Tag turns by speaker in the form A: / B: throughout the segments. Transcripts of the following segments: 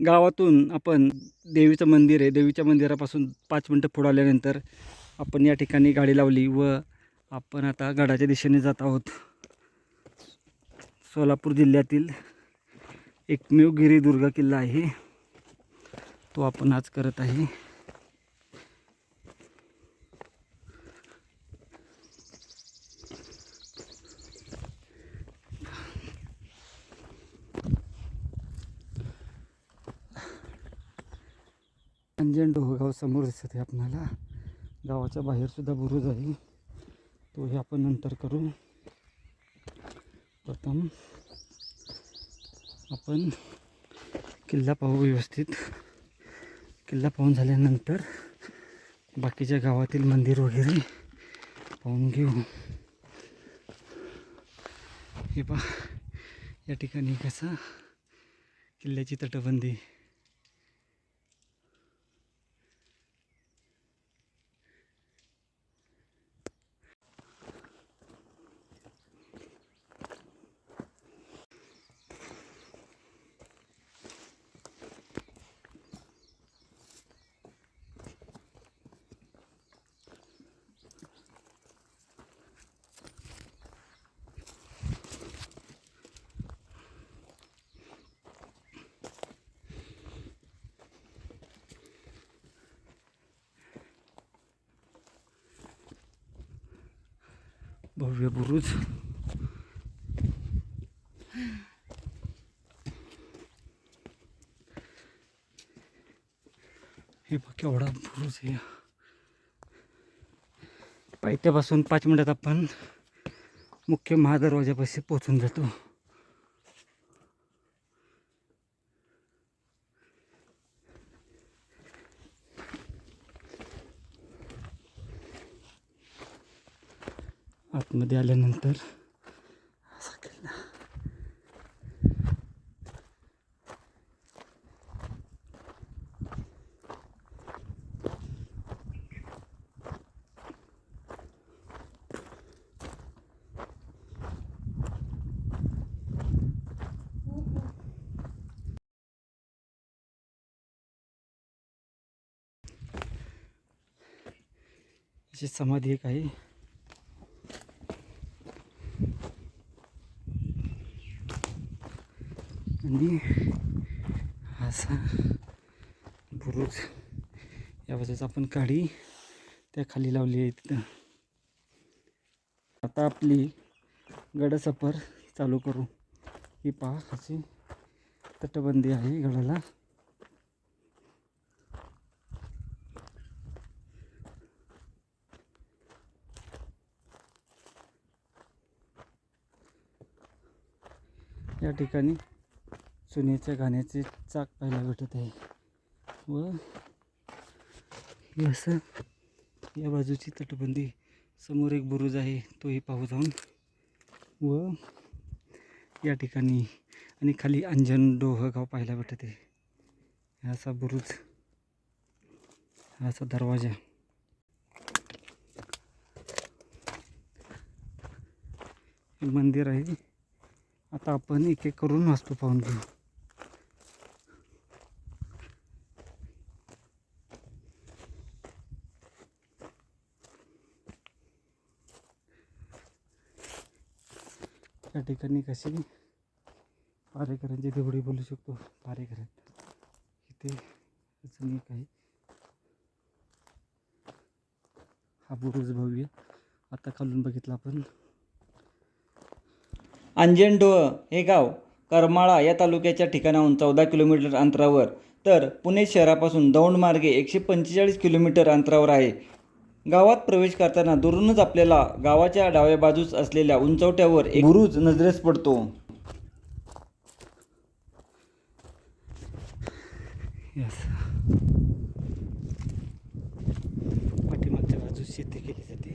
A: गावातून आपण देवीचं मंदिर आहे. देवीच्या मंदिरापासून पाच मिनटं पुढं आल्यानंतर आपण या ठिकाणी गाडी लावली व आपण आता गडाच्या दिशेने जात आहोत. सोलापूर जिल्ह्यातील एकमेव गिरिदुर्ग किल्ला आहे. तो आपण आज करत आहे. अंजन डोहगाव समोर दिसत आहे आपणाला. गावाच्या बाहेरसुद्धा बुरुज आहे. तोही आपण नंतर करू. प्रथम आपण किल्ला पाहू व्यवस्थित. किल्ला पाहून झाल्यानंतर बाकीच्या गावातील मंदिर वगैरे पाहून घेऊ. हे पहा या ठिकाणी कसा किल्ल्याची तटबंदी भव्य हे बघ केवढा पुरुष आहे. पायथ्यापासून पाच मिनिटात आपण मुख्य महादरवाजापाशी पोचून जातो. आतमध्ये आल्यानंतर असा समाधी एक आहे आणि असा बुरुज या बाजूचा आपण काडी त्या खाली लावली आहे तिथं आता आपली गडसफर चालू करू. ही पहा अशी तटबंदी आहे गडाला. या ठिकाणी सोन्याच्या गाण्याचे चाक पाहायला भेटत आहे. व असं या बाजूची तटबंदी. समोर एक बुरुज आहे तोही पाहू जाऊन. व या ठिकाणी आणि खाली अंजन डोह गाव पाहायला भेटत आहे. असा बुरुज. असा दरवाजा. हे मंदिर आहे. आता आपण एक एक करून वास्तू पाहून घेऊ. ठिकाणी कशी पारेकरांची देवडी बोलू शकतो. पारेकरां इथे अजून एक आहे. हा बुरुज भव्य. आता खालून बघितला आपण.
B: अंजनडोह हे गाव करमाळा या तालुक्याच्या ठिकाणाहून चौदा किलोमीटर अंतरावर. तर पुणे शहरापासून दौंड मार्गे एकशे पंचेचाळीस किलोमीटर अंतरावर आहे. गावात प्रवेश करताना दुरूनच आपल्याला गावाच्या डाव्या बाजूस असलेल्या उंचवट्यावर एक बुरुज नजरेस पडतो.
A: यस पाठीमागच्या बाजूस शेती केली जाते.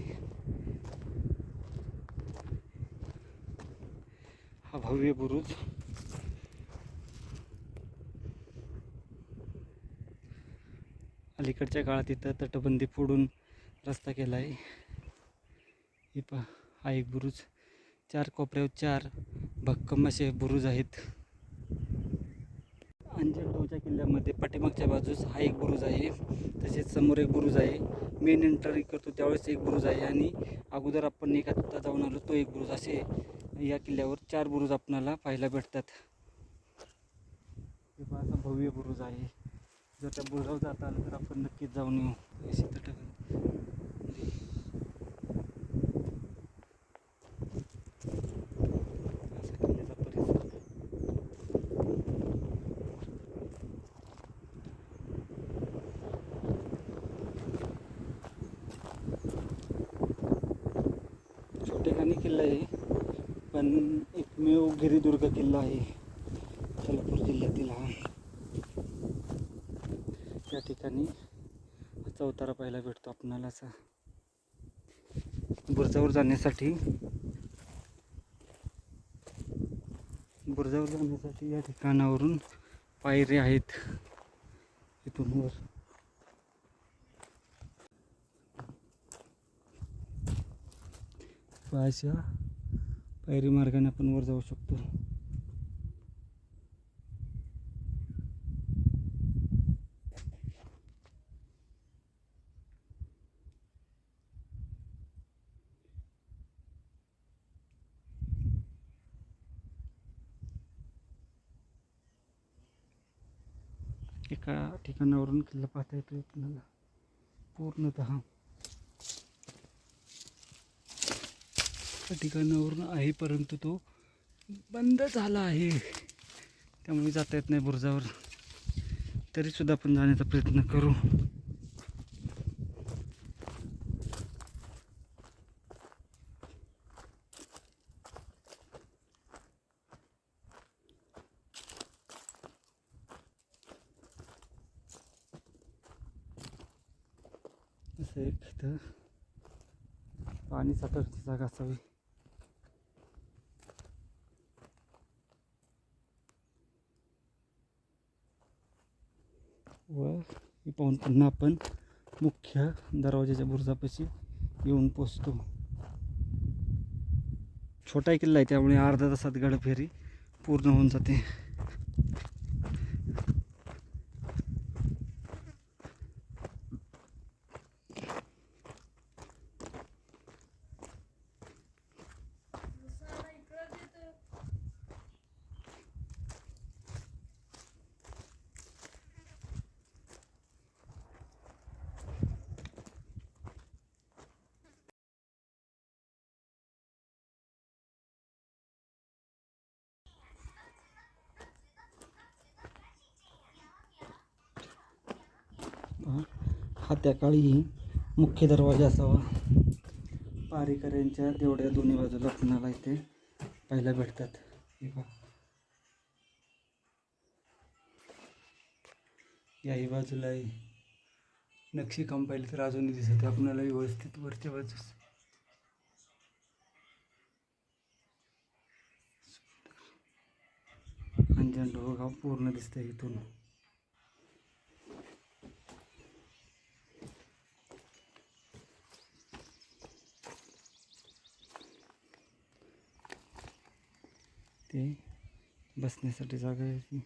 A: हा भव्य बुरुज. अलीकडच्या काळात इथं तटबंदी फोडून रस्ता केला आहे हे पहा हा एक बुरुज. चार कोपऱ्यावर चार भक्कम असे बुरुज आहेत. अंजनगावच्या किल्ल्यामध्ये पाठीमागच्या बाजूस हा एक बुरुज आहे. तसेच समोर एक बुरुज आहे. मेन एंट्री करतो त्यावेळेस एक बुरुज आहे आणि अगोदर आपण एक आत्ता जाऊन आलो तो एक बुरुज. असे या किल्ल्यावर चार बुरुज आपणाला पाहायला भेटतात. हे असा भव्य बुरुज आहे. जर त्या बुरुजावर जाता आलं तर आपण नक्कीच जाऊन येऊ. अशी किल्ला आहे पण एकमेव गिरिदुर्ग किल्ला आहे सोलापूर जिल्ह्यातील हा. या ठिकाणी चौतारा पाहायला भेटतो आपणाला असा. बुरजावर जाण्यासाठी बुरजावर जाण्यासाठी या ठिकाणावरून पायऱ्या आहेत इथून वर. अशा पायरी मार्गाने आपण वर जाऊ शकतो. एका किल्ला पाहता येतो आपल्याला. पूर्णतः. त्या ठिकाणावरून आहे परंतु तो बंद झाला आहे. त्यामुळे जाता येत नाही बुरजावर. तरीसुद्धा आपण जाण्याचा प्रयत्न करू. असं एक इथं पाणी साठवण्याची जागा असावी. व हे पाहून पुन्हा आपण मुख्य दरवाजाच्या बुरुजापाशी येऊन पोचतो. छोटा किल्ला आहे त्यामुळे अर्धा तासात गडफेरी पूर्ण होऊन जाते. पहा, हा त्या काळी मुख्य दरवाजा असावा. पारेकऱ्यांच्या तेवढ्या दोन्ही बाजूला आपणाला इथे पाहायला भेटतात? हे पहा. याही बाजूलाही नक्षीकाम पाहिलं तर अजूनही दिसत आपणाला व्यवस्थित वरच्या बाजूस. अंजन गाव पूर्ण दिसतंय इथून. ते बसण्यासाठी जागा आहे ती.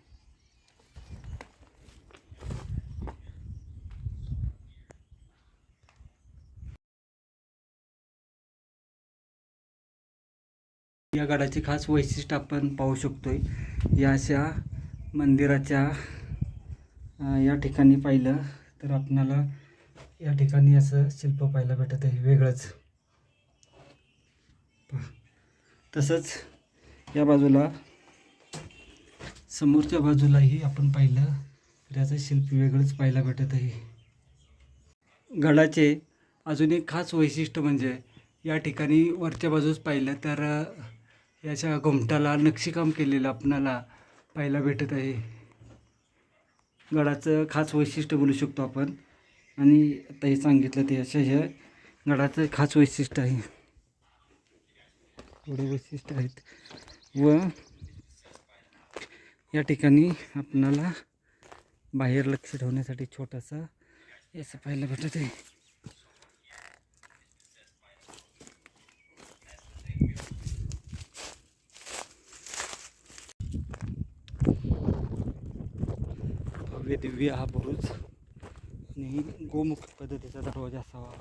A: या गडाचे खास वैशिष्ट्य आपण पाहू शकतोय. या अशा मंदिराच्या या ठिकाणी पाहिलं तर आपणाला या ठिकाणी असं शिल्प पाहायला भेटत आहे. वेगळंच. तसंच या बाजूला समोरच्या बाजूलाही आपण पाहिलं तर याचं शिल्प वेगळंच पाहायला भेटत आहे. गडाचे अजून एक खास वैशिष्ट्य म्हणजे या ठिकाणी वरच्या बाजूस पाहिलं तर याच्या घुमटाला नक्षीकाम केलेलं आपणाला पाहायला भेटत आहे. गडाचं खास वैशिष्ट्य बोलू शकतो आपण. आणि आता हे सांगितलं ते अशा ह्या गडाचं खास वैशिष्ट्य आहे. एवढे वैशिष्ट्य आहेत. व या ठिकाणी आपणाला बाहेर लक्ष ठेवण्यासाठी छोटासा याचं पाहायला भेटत आहे भव्य दिव्य हा बुरुज आणि गोमुख पद्धतीचा दरवाजा असावा.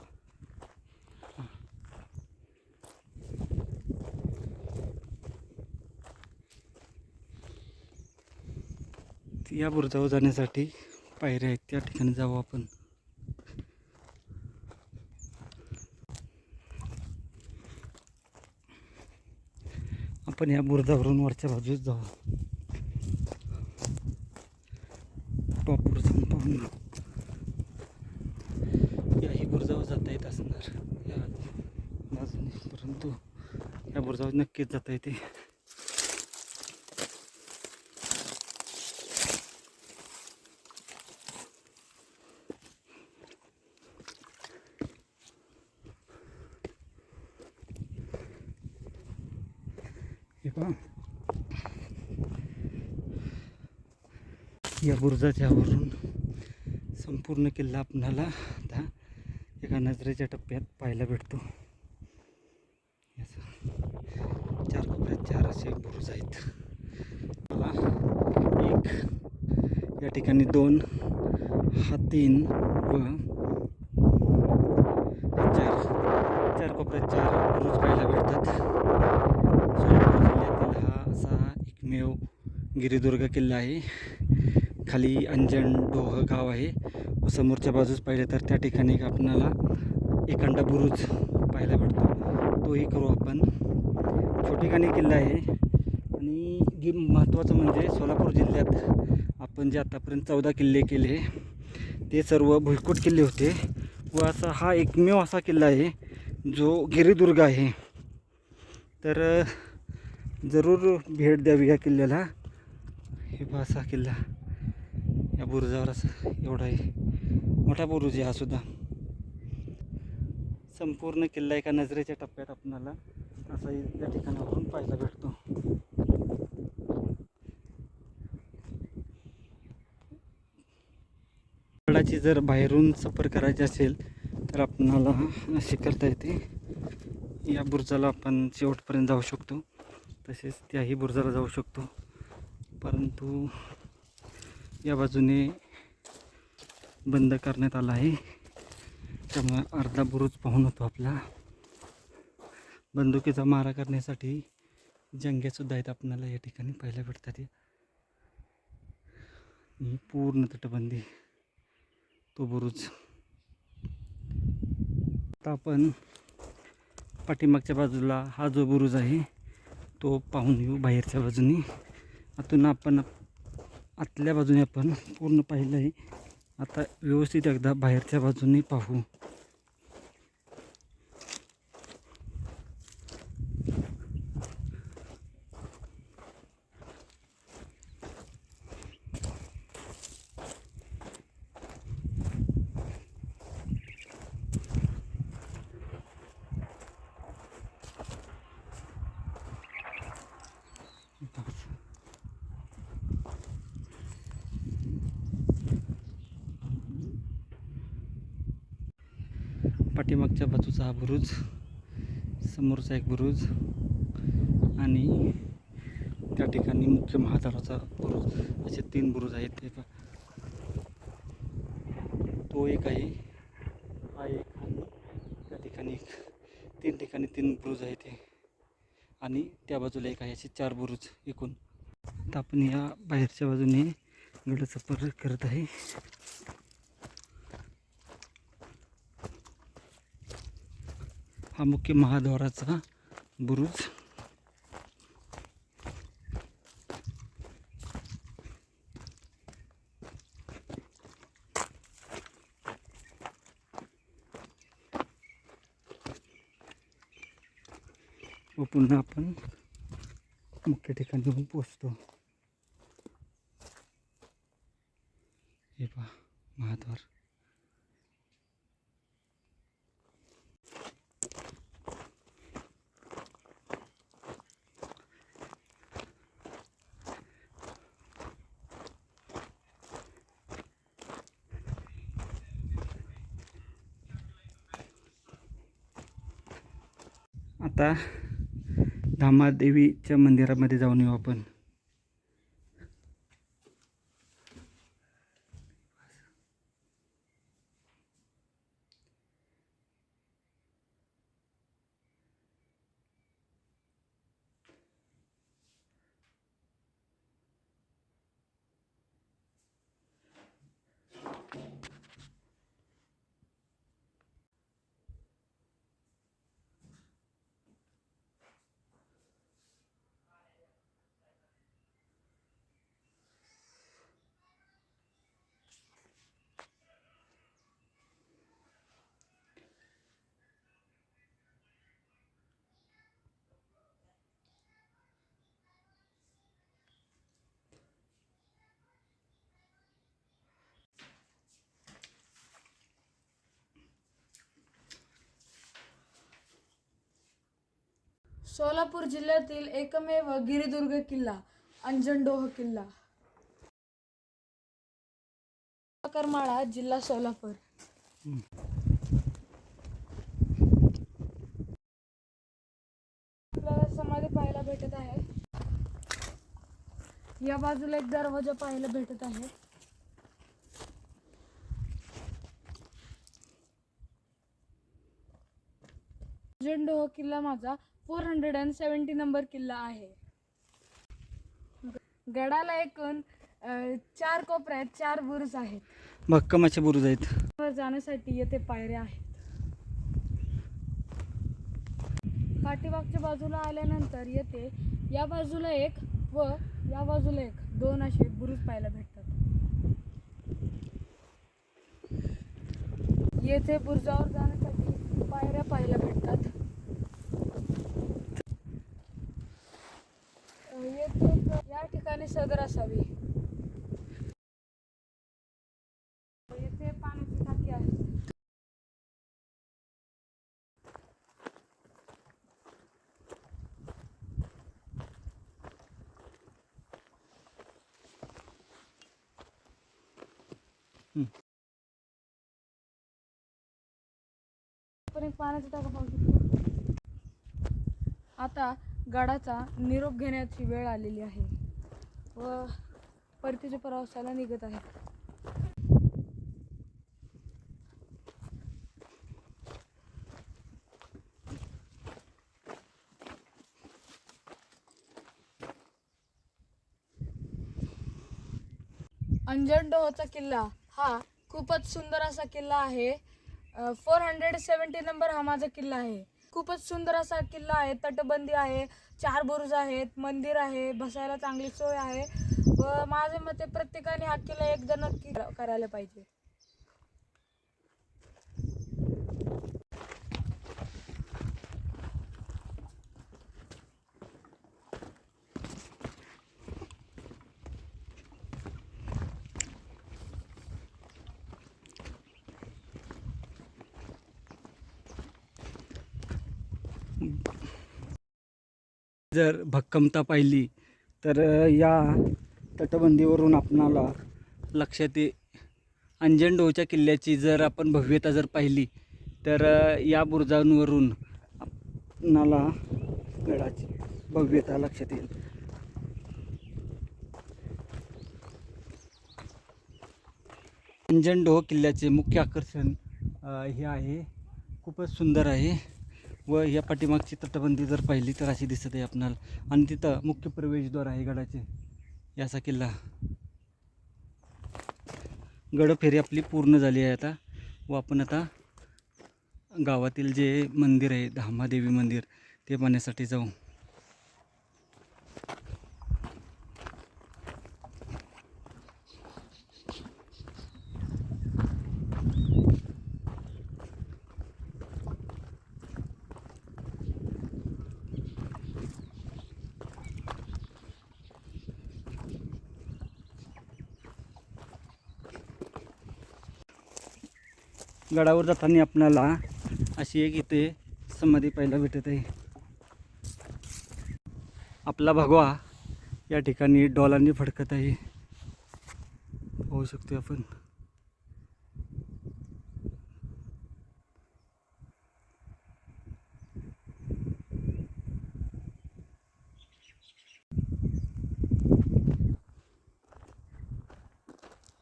A: या बुरुजावर जाण्यासाठी पायऱ्या आहेत. त्या ठिकाणी जाऊ आपण. आपण या बुरुजावरून वरच्या बाजूस जाऊ. टॉपवर जाऊन पाहून याही बुरुजावर जाता येत असणार. या बाजूने परंतु या बुरुजावर नक्कीच जाता येते हे पहा या बुरुजाच्यावरून संपूर्ण किल्ला आपणाला आता एका नजरेच्या टप्प्यात पाहायला भेटतो. चार कोपऱ्यात चार असे बुरुज आहेत. मला एक या ठिकाणी दोन हा तीन व चार. चार कोपऱ्यात चार बुरुज पाहायला भेटतात. सोलापूर जिल्ह्यातील हा असा एकमेव गिरिदुर्ग किल्ला आहे. खाली अंजन डोह गाव आहे. व समोरच्या बाजूस पाहिलं तर त्या ठिकाणी आपणाला एकांडा बुरुज पाहायला भेटतो. तोही करू आपण. छोटेखानी किल्ला आहे. आणि जी महत्त्वाचं म्हणजे सोलापूर जिल्ह्यात आपण जे आतापर्यंत चौदा किल्ले केले ते सर्व भुईकोट किल्ले होते. व असा हा एकमेव असा किल्ला आहे जो गिरिदुर्ग आहे. तर जरूर भेट द्यावी या किल्ल्याला. हे असा किल्ला. या बुरुजावर असं एवढा आहे मोठा बुरुज आहे हा सुद्धा. संपूर्ण किल्ला एका नजरेच्या टप्प्यात आपणाला असा या ठिकाणावरून पाहायला भेटतो. गडाची जर बाहेरून सफर करायची असेल तर आपणाला अशी करता येते. या बुरुजाला आपण शेवटपर्यंत जाऊ शकतो. तसेच त्याही बुरुजाला जाऊ शकतो. परंतु या बाजूने बंद करण्यात आला आहे. त्यामुळे अर्धा बुरुज पाहून होतो आपला. बंदुकीचा मारा करण्यासाठी जंग्यासुद्धा आहेत आपल्याला या ठिकाणी पाहायला भेटतात. ही पूर्ण तटबंदी तो बुरुज. आता आपण पाठीमागच्या बाजूला हा जो बुरुज आहे तो पाहून येऊ बाहेरच्या बाजूने. आतून आपण आतल्या बाजूने आपण पूर्ण पाहिलं आहे. आता व्यवस्थित एकदा बाहेरच्या बाजूने पाहू पाठीमागच्या बाजूचा हा बुरुज समोरचा एक बुरुज आणि त्या ठिकाणी मुख्य महाद्वाराचा बुरुज. असे तीन बुरुज आहेत. ते तो एक आहे हा एक आणि त्या ठिकाणी एक तीन ठिकाणी तीन बुरुज आहेत ते आणि त्या बाजूला एक आहे असे चार बुरुज एकूण. आता आपण या बाहेरच्या बाजूने गड सफर करत आहे. हा मुख्य महाद्वाराचा बुरुज. व पुन्हा आपण मुख्य ठिकाणी पोचतो हे पहा महाद्वार आता धामादेवीच्या मंदिरामध्ये जाऊन येऊ आपण.
C: सोलापूर जिल्ह्यातील एकमेव गिरिदुर्ग किल्ला अंजनडोह किल्ला. करमाळा जिल्हा सोलापूर. आपल्याला समाधी पाहायला भेटत आहे. या बाजूला एक दरवाजा पाहायला भेटत आहे. अंजनडोह किल्ला माझा four hundred and seventy number किल्ला आहे. गडाला एकूण अं, चार कोपऱ्यात चार बुरुज आहेत.
A: भक्कमाचे बुरुज आहेत.
C: वर जाण्यासाठी येथे पायऱ्या आहेत. पाठीमागच्या बाजूला आल्यानंतर येथे या बाजूला एक व या बाजूला एक दोन असे बुरुज पाहायला भेटतात. येथे बुरुजावर जाण्यासाठी पायऱ्या पाहायला भेटतात अ, येथे एक- या ठिकाणी सदर असावी. येथे पाण्याची टाकी आहे. आपण एक पाण्याचा टाका पाहू शकतो आता गडाचा निरोप घेण्याची वेळ आलेली आहे. व परतीच्या प्रवासाला निघत आहे. अंजनडोहचा किल्ला हा खूपच सुंदर असा किल्ला आहे. फोर हंड्रेड सेवन्टी नंबर हा माझा किल्ला आहे. खूपच सुंदर असा किल्ला आहे तटबंदी आहे चार बुरुज आहेत मंदिर आहे बसायला चांगली सोय आहे. व माझ्या मते प्रत्येकाने हा किल्ला एकदा नक्की करायला पाहिजे.
A: जर भक्कमता पाहिली तर या तटबंदीवरून आपणाला लक्षात ये अंजनडोहच्या किल्ल्याची जर आपण भव्यता जर पाहिली तर या बुरुजांवरून आपणाला गडाची भव्यता लक्षात येईल. अंजनडोह किल्ल्याचे मुख्य आकर्षण हे आहे. खूपच सुंदर आहे. व या पाठीमागची तटबंदी जर पाहिली तर अशी दिसत आहे आपणाला. आणि तिथं मुख्य प्रवेशद्वार आहे गडाचे. याचा किल्ला. गडफेरी आपली पूर्ण झाली आहे आता. व आपण आता गावातील जे मंदिर आहे धामादेवी मंदिर ते पाहण्यासाठी जाऊ. गडावर जाताना आपणाला अशी एक इथे समाधी पाहायला भेटत आहे. आपला भगवा या ठिकाणी डॉलांनी फडकत आहे. पाहू शकतो आपण.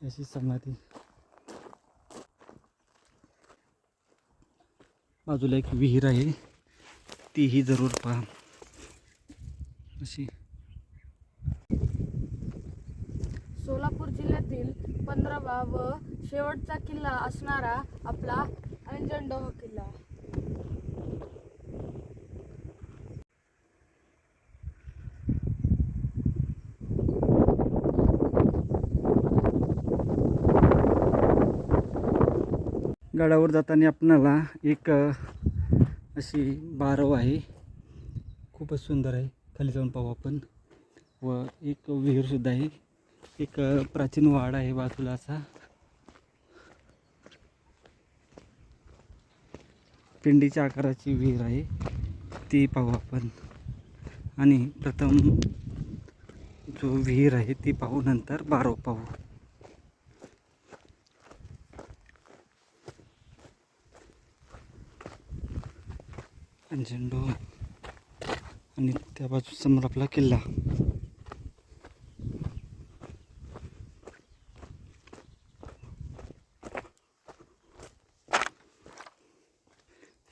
A: अशी समाधी. बाजूला एक विहीर आहे. तीही जरूर पहा. अशी.
C: सोलापूर जिल्ह्यातील पंधरावा व शेवटचा किल्ला असणारा आपला अंजनडोह किल्ला.
A: गडावर जाताना आपणाला एक अशी बारव आहे. खूपच सुंदर आहे. खाली जाऊन पाहू आपण. व एक विहीरसुद्धा आहे. एक प्राचीन वाडा आहे बाजूला असा. पिंडीच्या आकाराची विहीर आहे. ती पाहू आपण.
D: आणि प्रथम जो विहीर आहे ती पाहू नंतर बारव पाहू. झेंडू आणि त्या बाजू समोर आपला किल्ला.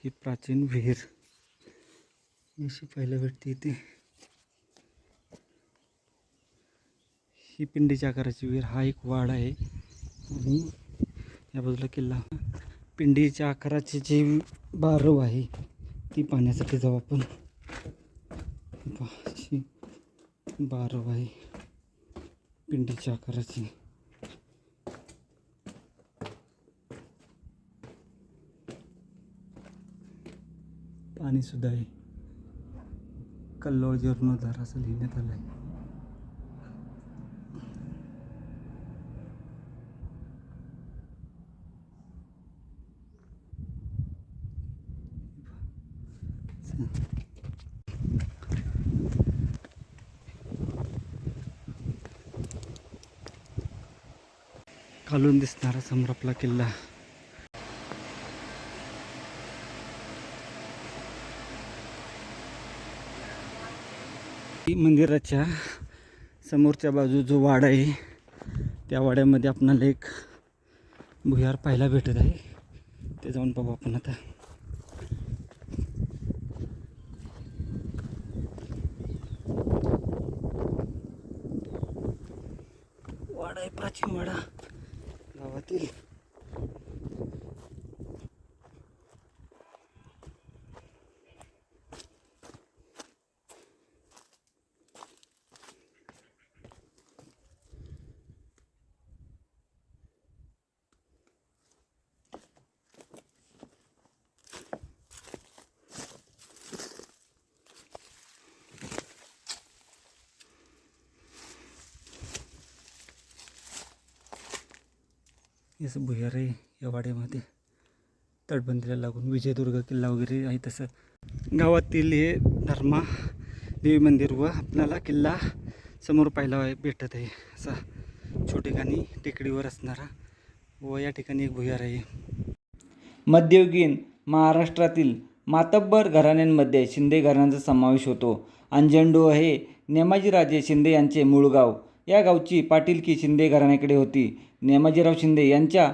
D: ही प्राचीन विहीर. अशी पाहायला भेटते इथे ही पिंडीच्या आकाराची विहीर. हा एक वाड आहे. आणि या बाजूला किल्ला. पिंडीच्या आकाराची जी बारव आहे ती पाहण्यासाठी जाऊ आपण. बाशी बारवाई पिंडीच्या आकाराची. पाणीसुद्धा आहे. कल्लो जीर्णोद्धार असं लिहिण्यात आलं आहे खालून दिसणारा समोर आपला किल्ला. ही मंदिराच्या समोरच्या बाजू जो वाडा आहे त्या वाड्यामध्ये आपणाला एक भुयार पाहायला भेटत आहे. ते जाऊन पाहू आपण आता वाडा आहे प्राचीन वाडा गावातील हे असं आहे या वाड्यामध्ये तटबंदीला लागून विजयदुर्ग किल्ला वगैरे आहे तसं. गावातील हे धर्मा देवी मंदिर व आपल्याला किल्ला समोर पाहायला भेटत आहे. असा ठिकाणी टेकडीवर असणारा व या ठिकाणी एक भुयार आहे.
A: मध्ययुगीन महाराष्ट्रातील मातब्बर घराण्यांमध्ये शिंदे घराण्याचा समावेश होतो. अंजंडो हे नेमाजीराजे शिंदे यांचे मूळ गाव. या गावची पाटीलकी शिंदे घराण्याकडे होती. नेमाजीराव शिंदे यांच्या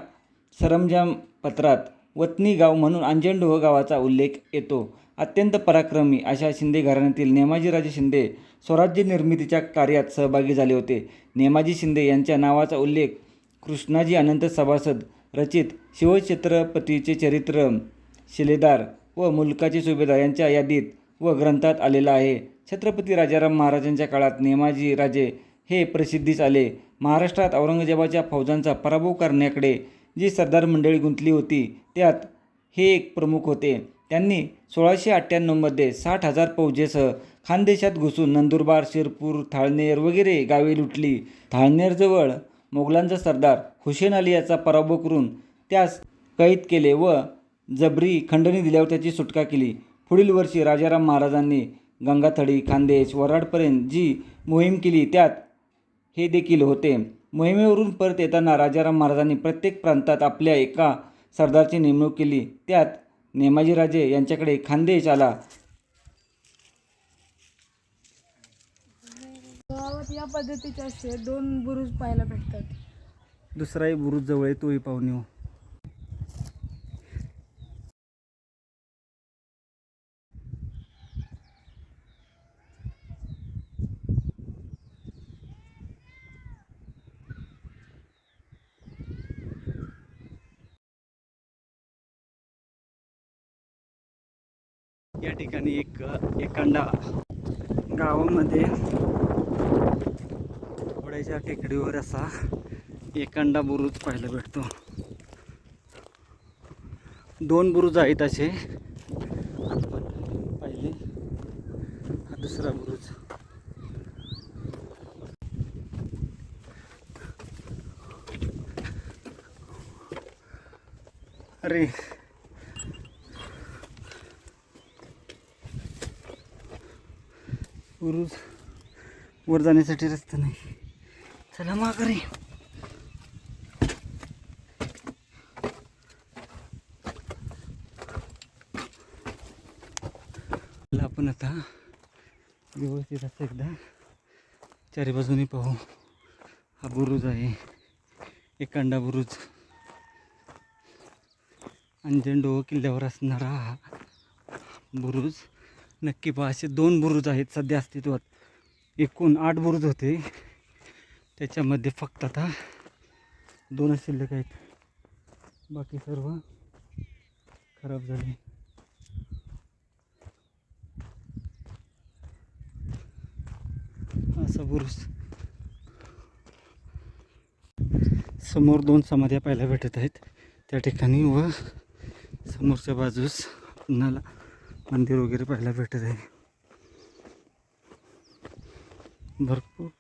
A: सरंजाम पत्रात वतनी गाव म्हणून अंजंडोह गावाचा उल्लेख येतो. अत्यंत पराक्रमी अशा शिंदे घराण्यातील नेमाजीराजे शिंदे स्वराज्य निर्मितीच्या कार्यात सहभागी झाले होते. नेमाजी शिंदे यांच्या नावाचा उल्लेख कृष्णाजी अनंत सभासद रचित शिवछत्रपतीचे चरित्र शिलेदार व मुलकाचे सुभेदार यांच्या यादीत व ग्रंथात आलेला आहे. छत्रपती राजाराम महाराजांच्या काळात नेमाजी राजे हे प्रसिद्धीस आले. महाराष्ट्रात औरंगजेबाच्या फौजांचा पराभव करण्याकडे जी सरदार मंडळी गुंतली होती त्यात हे एक प्रमुख होते. त्यांनी सोळाशे अठ्ठ्याण्णवमध्ये साठ हजार फौजेसह खानदेशात घुसून नंदुरबार शिरपूर थाळनेर वगैरे गावे लुटली. थाळनेरजवळ मोगलांचा सरदार हुसेन अली याचा पराभव करून त्यास कैद केले व जबरी खंडणी दिल्यावर त्याची सुटका केली. पुढील वर्षी राजाराम महाराजांनी गंगाथडी खानदेश वराडपर्यंत जी मोहीम केली त्यात हे देखील होते. मोहिमेवरून परत येताना राजाराम महाराजांनी प्रत्येक प्रांतात आपल्या एका सरदारची नेमणूक केली. त्यात नेमाजीराजे यांच्याकडे खानदेश आला
C: गावात या पद्धतीचे असे दोन बुरुज पाहायला भेटतात.
D: दुसराही बुरुज जवळ आहे तोही पाहून येऊ या ठिकाणी एक एकांडा गावामध्ये थोड्याच्या टेकडीवर असा एकांडा बुरुज पाहायला भेटतो. दोन बुरुज आहेत असे. पाहिले हा दुसरा बुरुज. अरे
A: बुरुज वर जाण्यासाठी रस्ता नाही. चला माघारी. आपण आता व्यवस्थित असं एकदा चारी बाजूने पाहू. हा बुरुज आहे. एकांडा बुरुज. अंजनडोह किल्ल्यावर असणारा हा बुरुज नक्की पहा असे दोन बुरुज आहेत सध्या अस्तित्वात. एकूण आठ बुरुज होते. त्याच्यामध्ये फक्त आता दोनच शिल्लक आहेत. बाकी सर्व खराब झाले. असा बुरुज. समोर दोन समाध्या पाहायला भेटत आहेत. त्या ठिकाणी व समोरच्या बाजूस पुन्हा मंदिर वगैरे पाहायला भेटत आहे. भरपूर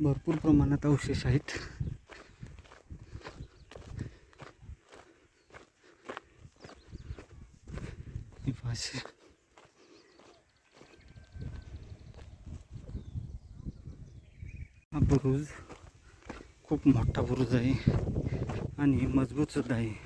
A: भरपूर प्रमाणात अवशेष आहेत. हे हा बुरुज खूप मोठा बुरुज आहे आणि मजबूत सुद्धा आहे.